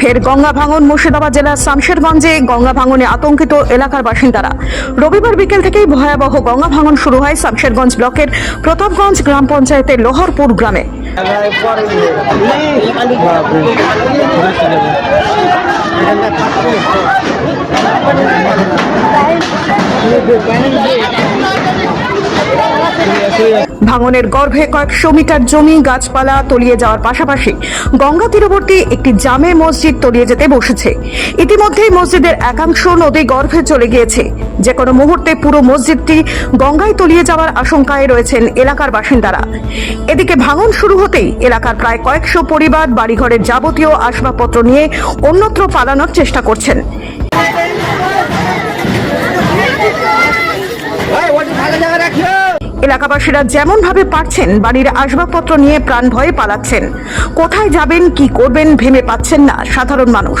ফের গঙ্গা ভাঙন মুর্শিদাবাদ জেলার শামশেরগঞ্জে গঙ্গা ভাঙনে আতঙ্কিত এলাকার বাসিন্দারা। রবিবার বিকেল থেকেই ভয়াবহ গঙ্গা ভাঙন শুরু হয় শামশেরগঞ্জ ব্লকের প্রতাপগঞ্জ গ্রাম পঞ্চায়েতের লোহরপুর গ্রামে। ভাঙনের গর্ভে কয়েকশো মিটার জমি, গাছপালা তলিয়ে যাওয়ার পাশাপাশি গঙ্গা তীরবর্তী একটি জামে মসজিদ তলিয়ে যেতে বসেছে। ইতিমধ্যেই মসজিদের একাংশ নদী গর্ভে চলে গিয়েছে। যে কোনো মুহূর্তে পুরো মসজিদটি গঙ্গায় তলিয়ে যাওয়ার আশঙ্কায় রয়েছেন এলাকার বাসিন্দারা। এদিকে ভাঙন শুরু হতেই এলাকার প্রায় কয়েকশো পরিবার, বাড়িঘরের যাবতীয় আসবাবপত্র নিয়ে অন্যত্র পালানোর চেষ্টা করছেন। এলাকাবাসীরা যেমন ভাবে পারছেন বাড়ির আসবাবপত্র নিয়ে প্রাণ ভয়ে পালাচ্ছেন। কোথায় যাবেন, কি করবেন ভেবে পাচ্ছেন না সাধারণ মানুষ।